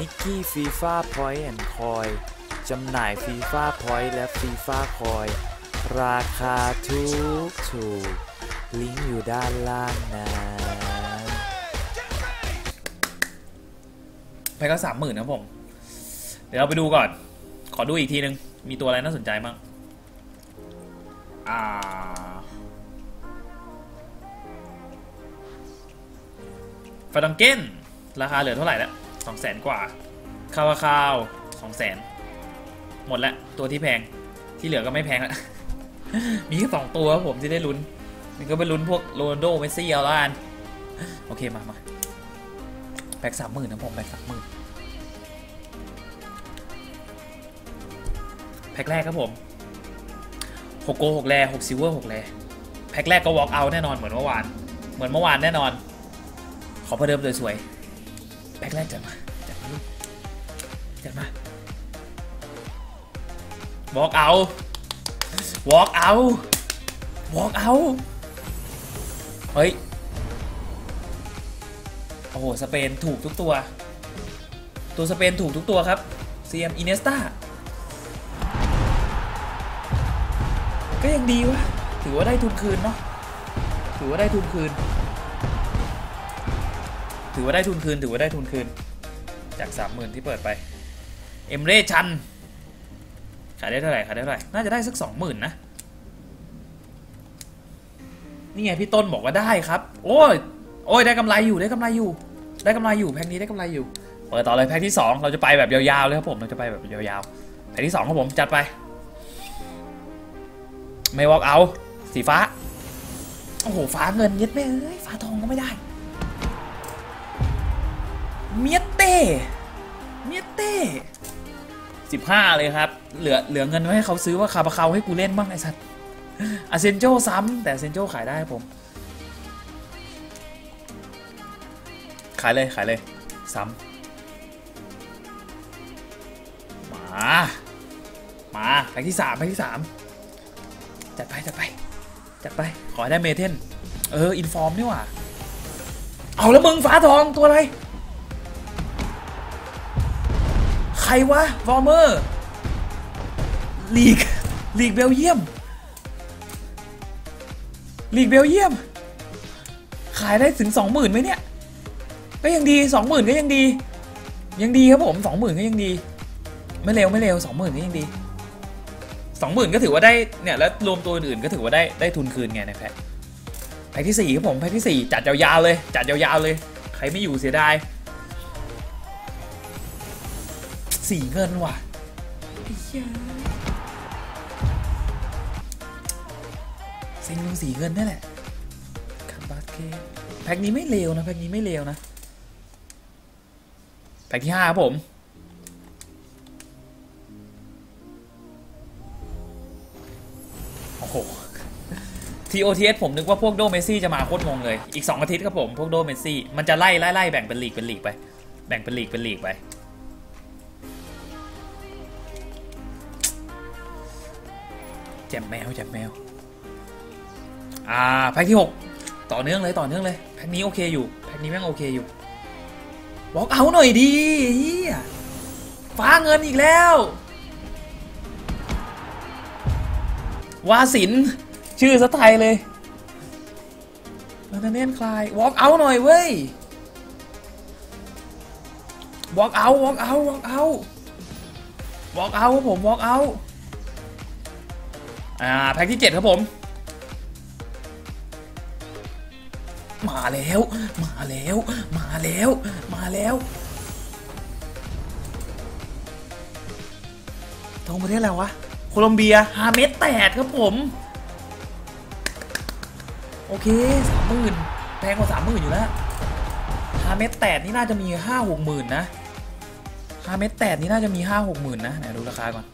นิกกี้ฟีฟ่าพอยต์แอนด์คอยจำหน่ายฟีฟ่าพอยต์และฟีฟ่าคอยราคาถูกถูกลิงก์อยู่ด้านล่างนะไปก็สามหมื่นนะผม เดี๋ยวเราไปดูก่อน ขอดูอีกทีนึง มีตัวอะไรน่าสนใจบ้างอ่าฟาดังเก้น ราคาเหลือเท่าไหร่แล้ว สองแสนกว่า คาวาคาวสองแสนหมดล้วตัวที่แพงที่เหลือก็ไม่แพงล้วมีแค่สองตัวครับผมที่ได้ลุ้นนี่ก็ไปลุ้นพวกโรนัลโดเมสซี่เอาละกันโอเคมามาแพ็กสามหมื่นนะผมแพ็กสามหมื่นแพ็กแรกครับผมหกโกหกแรหกซิลเวอร์หกแรแพ็กแรกก็วอล์กเอาแน่นอนเหมือนเมื่อวาน เหมือนเมื่อวานแน่นอน ขอประเดิมสวยๆ แพ็กแรกจัดมา จัดมาลูกจัดมาวอล์กเอาวอล์กเอาวอล์กเอาเฮ้ย โอ้โห สเปนถูกทุกตัว ตัวสเปนถูกทุกตัวครับ CM Iniesta ก็ยังดีวะ ถือว่าได้ทุนคืนเนาะ ถือว่าได้ทุนคืน ถือว่าได้ทุนคืน ถือว่าได้ทุนคืน จากสามหมื่นที่เปิดไป เอ็มเรชัน ขายได้เท่าไหร่ ขายได้เท่าไหร่ น่าจะได้สักสองหมื่นนะ นี่ไงพี่ต้นบอกว่าได้ครับ โอ้ย โอ้ยได้กำไรอยู่ได้กำไรอยู่ ได้กำไรอยู่แพ็คนี้ได้กำไรอยู่ เปิดต่อเลยแพ็คที่2เราจะไปแบบยาวๆเลยครับผม เราจะไปแบบยาวๆ แพ็คที่2ครับผม จัดไป ไม่วอล์กเอาสีฟ้า โอ้โห ฟ้าเงินย็ดไม่เอ้ย ฟ้าทองก็ไม่ได้ เมียเต้เมียเต้สิบห้าเลยครับ เหลือเหลือเงินไว้ให้เขาซื้อว่าคาบาเขาให้กูเล่นบ้างไอ้สัตว์อาเซนโจซ้ำแต่อาเซนโจขายได้ผม ขายเลยขายเลยซ้ำมา มาแพ็กที่สามแพ็กที่สามจัดไปจัดไปจัดไปขอได้เมเทนเอออินฟอร์มนี่หว่าเอาแล้วมึงฟ้าทองตัวอะไร ใครวะฟอร์เมอร์ลีกลีกเบลเยียมลีกเบลเยียม ขายได้ถึงสองหมื่นไหมเนี่ย ก็ยังดีสองหมื่นก็ยังดี ยังดีครับผมสองหมื่นก็ยังดี ไม่เร็วไม่เร็วสองหมื่นก็ยังดีสองหมื่นก็ถือว่าได้เนี่ยแล้วรวมตัวอื่นก็ถือว่าได้ได้ทุนคืนไงนะแพ็คแพ็ที่สี่ครับผมแพ็ที่สี่จัดยาวๆเลย จัดยาวๆเลย ใครไม่อยู่เสียดาย สี่เงินว่ะเซ็งลงสีเงินนี่แหละคาบาเคแพ็คนี้ไม่เลวนะ แพ็คนี้ไม่เลวนะ แพ็คที่ห้าครับผมโอ้โห TOTS ผมนึกว่าพวกโดเมซี่จะมาโคตรงงเลย อีก 2 อาทิตย์ครับผม พวกโดเมซี่ มันจะไล่ไล่ไล่แบ่งเป็นลีกเป็นลีกไป แบ่งเป็นลีกเป็นลีกไป แจมแมวแจมแมว อ่าแพ็คที่6ต่อเนื่องเลยต่อเนื่องเลยแพ็คนี้โอเคอยู่แพ็คนี้แม่งโอเคอยู่วอล์กเอาหน่อยดีเฮียฟ้าเงินอีกแล้ววาสินชื่อสไตล์เลยมาเนียนคลายวอล์กเอาหน่อยเว้ยวอล์กเอาวอล์กเอาวอล์กเอาวอล์กเอาผมวอล์กเอา อ่าแพ็คที่ 7 ครับผม มาแล้ว มาแล้ว มาแล้ว มาแล้วตรงประเทศอะไรวะ โคลอมเบียฮาเมสแตดครับผม โอเคสามหมื่นแพงกว่าสามหมื่นอยู่แล้วฮาเมสแตดนี่น่าจะมีห้าหกหมื่นนะฮาเมสแตดนี่น่าจะมีห้าหกหมื่นนะไหนดูราคาก่อน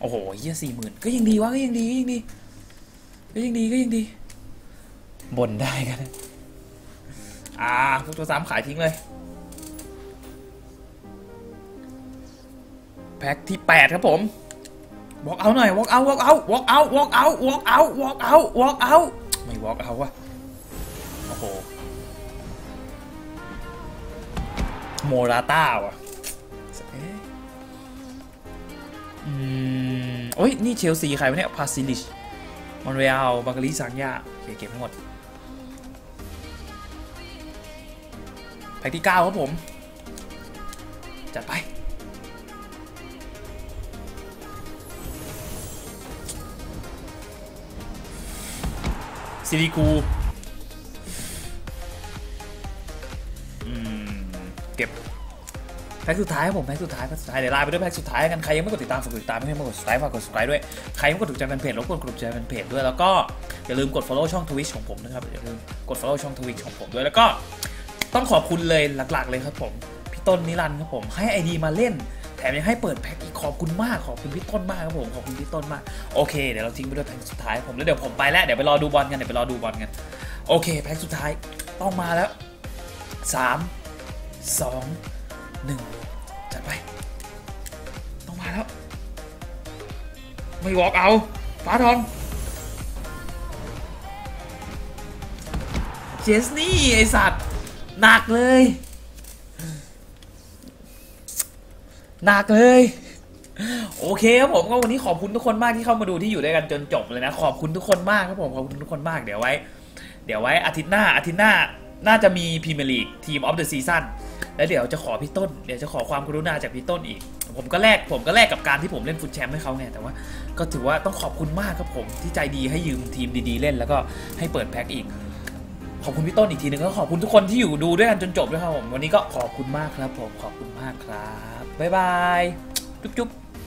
โอ้โหเฮียสี่หมื่นก็ยังดีวะก็ยังดีก็ยังดี ก็ยังดีก็ยังดีบ่นได้กันอ่าพวกตัวสามขายทิ้งเลย แพ็คที่8ครับผมวอล์กเอาหน่อยวอล์กเอาวอล์กเอาวอล์กเอาวอล์กเอาวอล์กเอาวอล์กเอาวอล์กเอาไม่วอล์กเอาวะโอ้โหโมราต้าว่ะ อืมโอ้ย นี่เชลซีใครวะเนี่ยพาซิลิชมอนเรียลบาการีซังยาโอเคเก็บให้หมดแพ็กที่ 9 ครับผม จัดไป ซิลิกู พ็กสุดท้ายครับผมแพ็กสุดท้ายแพ็กสุดท้ายเดี๋ยวลาไปด้วยแพ็กสุดท้ายกันใครยังไม่กดติดตามฝากกดติดตามไม่ให้มากด subscribe ฝากกด subscribe ด้วยใครยังไม่กดถูกใจแฟนเพจรบกวนกดถูกใจแฟนเพจด้วยแล้วก็อย่าลืมกด follow ช่อง Twitch ของผมนะครับอย่าลืมกด follow ช่อง Twitch ของผมด้วยแล้วก็ต้องขอบคุณเลยหลักๆ เลยครับผมพี่ต้นนิรันดร์ครับผมให้ไอดีมาเล่นแถมยังให้เปิดแพ็กอีกขอบคุณมากขอบคุณพี่ต้นมากครับผมขอบคุณพี่ต้นมากโอเคเดี๋ยวเราทิ้งไปด้วยแพ็กสุดท้ายผมแล้วเดี๋ยวผมไปแล้วเดี๋ยวไปรอดูบอลกันเดี๋ยวไปรอดูบอลกันโอเคแพ็กสุดท้ายต้องมาแล้วสามสอง หนึ่งจัดไป ต้องมาแล้ว ไม่วอกเอาฟ้าทองเจสนี่ ไอสัตว์ หนักเลย หนักเลยโอเคครับผมก็วันนี้ขอบคุณทุกคนมากที่เข้ามาดูที่อยู่ด้วยกันจนจบเลยนะ ขอบคุณทุกคนมากครับผมขอบคุณทุกคนมากเดี๋ยวไว้ เดี๋ยวไว้อาทิตย์หน้าอาทิตย์หน้า น่าจะมีพรีเมียร์ลีกทีมออฟเดอะซีซั่นแล้วเดี๋ยวจะขอพี่ต้น เดี๋ยวจะขอความกรุณาจากพี่ต้นอีก ผมก็แลกผมก็แลกกับการที่ผมเล่นฟุตแชมป์ให้เขาไงแต่ว่า ก็ถือว่าต้องขอบคุณมากครับผมที่ใจดีให้ยืมทีมดีๆเล่น แล้วก็ให้เปิดแพ็คอีก ขอบคุณพี่ต้นอีกทีหนึงแล้วขอบคุณทุกคนที่อยู่ดูด้วยกันจนจบด้วยครับผมวันนี้ก็ขอบคุณมากครับผมขอบคุณมากครับบ๊ายบายจุ๊บ